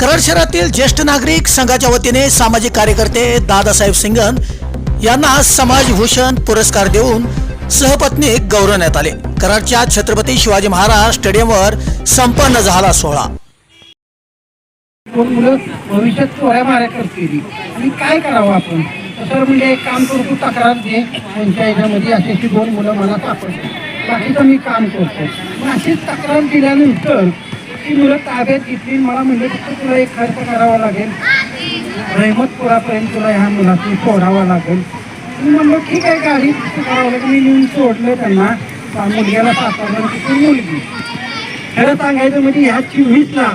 कराड शहरातील ज्येष्ठ नागरिक संघाच्या वतीने सामाजिक कार्यकर्ते दादासाहेब सिंगन यांना समाजभूषण पुरस्कार देऊन सहपत्नी गौरवण्यात आले. कराडच्या छत्रपती शिवाजी महाराज स्टेडियमवर संपन्न झाला सोहळा. मुलं भविष्यात चोऱ्या माऱ्या करतील आणि काय करावं आपण? तर म्हणजे एक काम करतो तक्रार दे. त्यांच्या याच्यामध्ये अशी अशी दोन मुलं मला सापडतात बाकीचं मी काम करतो. मग अशीच तक्रार दिल्यानंतर ती मुलं ताब्यात घेतली. मला म्हणजे फक्त तुला एक खर्च करावा लागेल. रहमतपुरापर्यंत तुला ह्या मुलातून सोडावा लागेल. मी म्हणलो ठीक आहे गाडी करावं लागेल. मी नेऊन सोडलं त्यांना. त्या मुलग्याला सापडलं तिथून मुलगी. खरं सांगायचं म्हणजे ह्या चोवीसला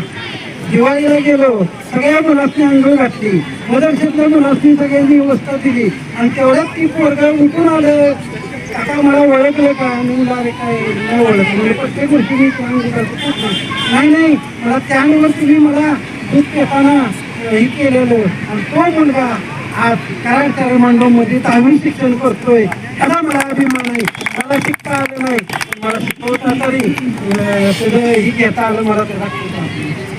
दिवाळीला गेलो सगळ्या मुलांनी अंघोळ घातली. मदरशेतल्या मुलांनी सगळ्यांनी व्यवस्था दिली. आणि तेवढ्यात ती पोरग उठून आलं. काका मला ओळखलं का? मी म्हणलं, अरे काय नाही ओळखलं. म्हणजे प्रत्येक गोष्टी मी नाही. नाही मला त्यामुळे तुम्ही मला दूध पेताना हे केलेलं. आणि तो मुलगा आज कराडमध्ये दहावी शिक्षण करतोय. त्याला मला अभिमान आहे. मला शिकता आलं नाही. मला शिकवता तरी अं, सगळं हे घेता आलं मला त्याला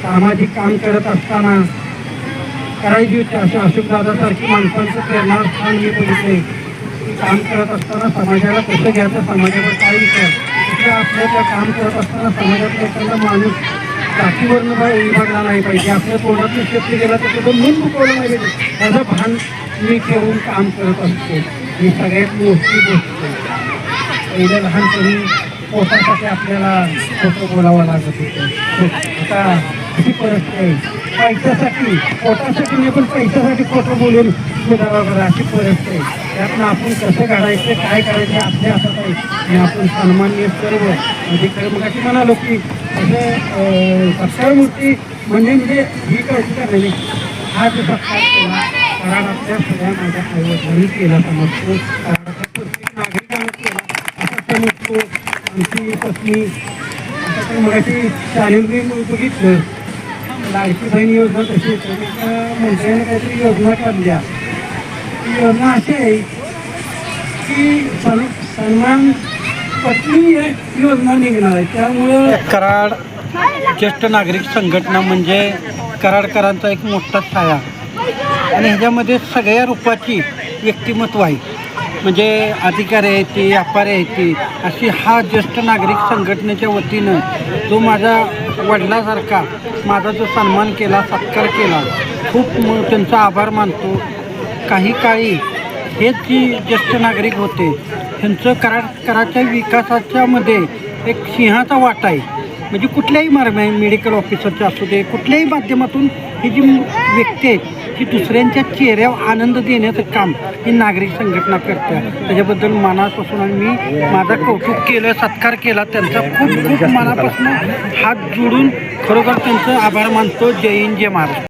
सामाजिक काम करत असताना करायची होती अशा अशोकदादासारखी माणसांचं प्रेरणास्थान मी बघितले काम करत असताना समाजाला कसं घ्यायचं? समाजावर काय विचार? तिथे आपलं त्या काम करत असताना समाजातला एखादा माणूस जातीवरनं बा विभागला नाही पाहिजे. आपल्या तोंडातून शब्द गेला तर त्याचं मन दुखवलं नाही पाहिजे. त्याचं भान मी ठेवून काम करत असतो. ही सगळ्यात मोठी गोष्ट. पहिल्या लहानपणी पोटासाठी आपल्याला खोटं बोलावं लागत होतं. आता अशी परिस्थिती आहे? पैशासाठी पोटासाठी नाही पण पैशासाठी खोटं बोलून सुधारावं करा. अशी परिस्थिती आहे. त्यातनं आपण कसं काढायचं काय करायचं हे आपल्या हातात आहे. आणि आपण सन्मान्य सर्व अधिकारी. मग अशी म्हणालो की असं सत्कार मूर्ती म्हणजे म्हणजे ही कळती का नाही हा जो सत्कार केला कारण आपल्या सगळ्या माझ्या आईवडिलांनी केला. समजतो. कराडाच्या प्रत्येक नागरिकांना केला. असं समजतो आमची पत्नी आता तर मगाशी शाळेमध्ये बघितलं. लाडकी बहीण योजना तशी येते मंत्र्याने काहीतरी योजना काढल्या. ती योजना अशी आहे की सन सन्मान पत्नी एक योजना निघणार आहे. त्यामुळं कराड ज्येष्ठ नागरिक संघटना म्हणजे कराडकरांचा एक मोठा छाया. आणि ह्याच्यामध्ये सगळ्या रूपाची व्यक्तिमत्व आहे. म्हणजे अधिकारी आहेत ती व्यापारी आहेत ती अशी हा ज्येष्ठ नागरिक संघटनेच्या वतीनं जो माझा वडिलासारखा माझा जो सन्मान केला सत्कार केला खूप त्यांचा आभार मानतो. काही काळी हेच जी ज्येष्ठ नागरिक होते त्यांचं करा कराच्या विकासाच्यामध्ये एक सिंहाचा वाटा आहे. म्हणजे कुठल्याही मार्ग मेडिकल ऑफिसरचे असू दे कुठल्याही माध्यमातून ही जी व्यक्ती आहे ती दुसऱ्यांच्या चेहऱ्यावर आनंद देण्याचं काम ही नागरिक संघटना करते. त्याच्याबद्दल मनापासून आणि मी माझा कौतुक केलं सत्कार केला. त्यांचा खूप खूप मनापासून हात जोडून खरोखर त्यांचं आभार मानतो. जय हिंद जय महाराष्ट्र.